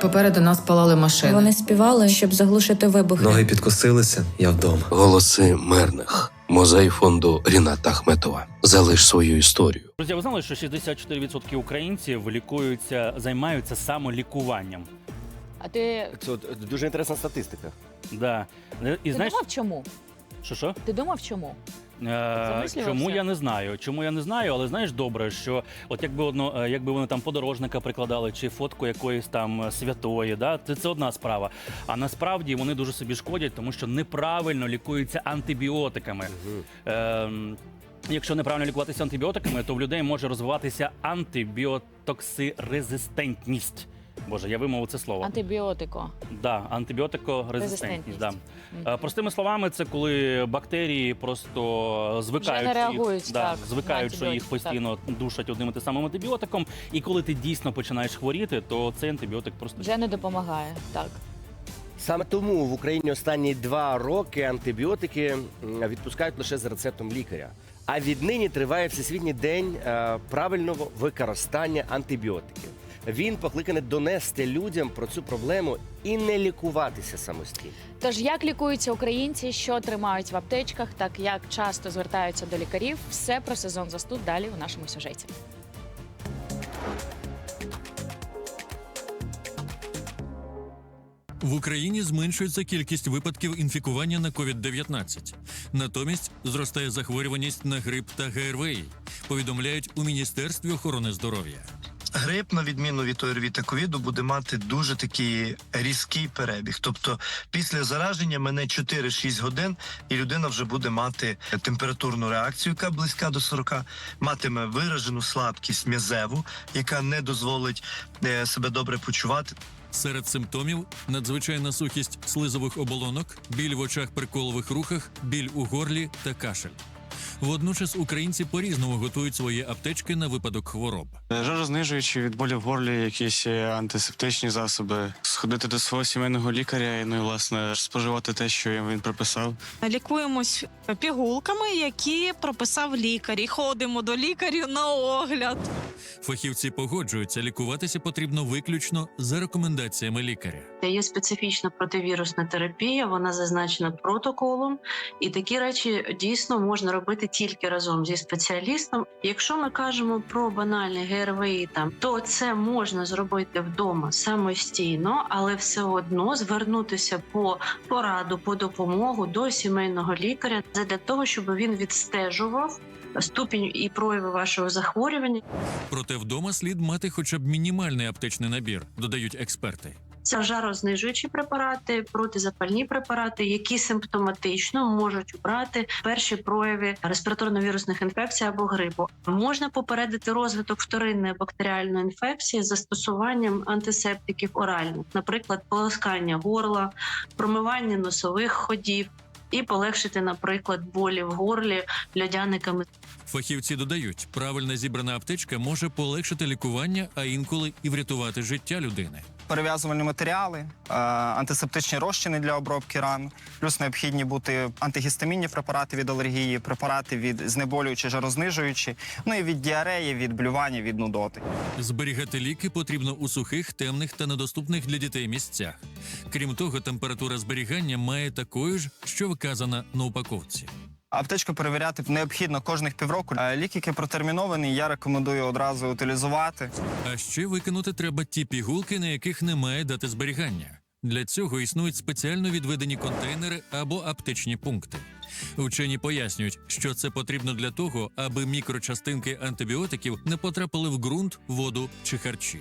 Попереду нас палали машини. Вони співали, щоб заглушити вибухи. Ноги підкосилися, я вдома. Голоси мирних. Музей фонду Ріната Ахметова. Залиш свою історію. Друзі, ви знали, що 64% українців лікуються, займаються самолікуванням. А ти, Це от дуже інтересна статистика. Да. Е, І ти знаєш, думав чому? що що? Ти думав чому? Е, чому я не знаю? Чому я не знаю, але знаєш добре, що от якби одно, е, якби вони там подорожника прикладали чи фотку якоїсь там е, святої, да, це, це одна справа. А насправді вони дуже собі шкодять, тому що неправильно лікуються антибіотиками. Ем, Якщо неправильно лікуватися антибіотиками, то в людей може розвиватися антибіотоксирезистентність. Боже, я вимовив це слово. Антибіотико. Да, антибіотикорезистентність. Да. Е, Простими словами, це коли бактерії просто звикають, Вже не що реагують, їх, да, так, звикають, на що їх антибіотики, постійно душать одним і тим самим антибіотиком. І коли ти дійсно починаєш хворіти, то цей антибіотик просто Вже не допомагає. Так. Саме тому в Україні останні два роки антибіотики м, відпускають лише за рецептом лікаря. А віднині триває Всесвітній день е, правильного використання антибіотиків. Він покликаний донести людям про цю проблему і не лікуватися самостійно. Тож як лікуються українці, що тримають в аптечках, так як часто звертаються до лікарів, все про сезон застуд далі у нашому сюжеті. В Україні зменшується кількість випадків інфікування на COVID-19. Натомість зростає захворюваність на грип та ГРВІ, повідомляють у Міністерстві охорони здоров'я. Грип, на відміну від ОРВІ та ковіду, буде мати дуже такий різкий перебіг. Тобто, після зараження мене 4-6 годин, і людина вже буде мати температурну реакцію, яка близька до 40, матиме виражену слабкість м'язеву, яка не дозволить е, себе добре почувати. Серед симптомів надзвичайна сухість слизових оболонок, біль в очах при колових рухах, біль у горлі та кашель. Водночас українці по-різному готують свої аптечки на випадок хвороб. Жарознижуючі від болі в горлі, якісь е, антисептичні засоби, сходити до свого сімейного лікаря і ну і власне споживати те, що їм він прописав. Лікуємось пігулками, які прописав лікар. І ходимо до лікарів на огляд. Фахівці погоджуються, лікуватися потрібно виключно за рекомендаціями лікаря. Є специфічна противірусна терапія, вона зазначена протоколом, і такі речі дійсно можна робити тільки разом зі спеціалістом. Якщо ми кажемо про банальний ГРВІ, там то це можна зробити вдома самостійно, але все одно звернутися по пораду, по допомогу до сімейного лікаря для того, щоб він відстежував ступінь і прояви вашого захворювання. Проте вдома слід мати хоча б мінімальний аптечний набір, додають експерти. Це жарознижуючі препарати, протизапальні препарати, які симптоматично можуть брати перші прояви респіраторно-вірусних інфекцій або грипу. Можна попередити розвиток вторинної бактеріальної інфекції з застосуванням антисептиків оральних, наприклад, полоскання горла, промивання носових ходів. І полегшити, наприклад, болі в горлі льодяниками. Фахівці додають, правильно зібрана аптечка може полегшити лікування, а інколи і врятувати життя людини. Перев'язувальні матеріали, е, антисептичні розчини для обробки ран, плюс необхідні бути антигістамінні препарати від алергії, препарати від знеболюючі, жарознижуючі, ну і від діареї, від блювання, від нудоти. Зберігати ліки потрібно у сухих, темних та недоступних для дітей місцях. Крім того, температура зберігання має такою ж, що вказана на упаковці. Аптечку перевіряти необхідно кожних півроку. Е, Лік, який протермінований, я рекомендую одразу утилізувати. А ще викинути треба ті пігулки, на яких немає дати зберігання. Для цього існують спеціально відведені контейнери або аптечні пункти. Вчені пояснюють, що це потрібно для того, аби мікрочастинки антибіотиків не потрапили в ґрунт, воду чи харчі.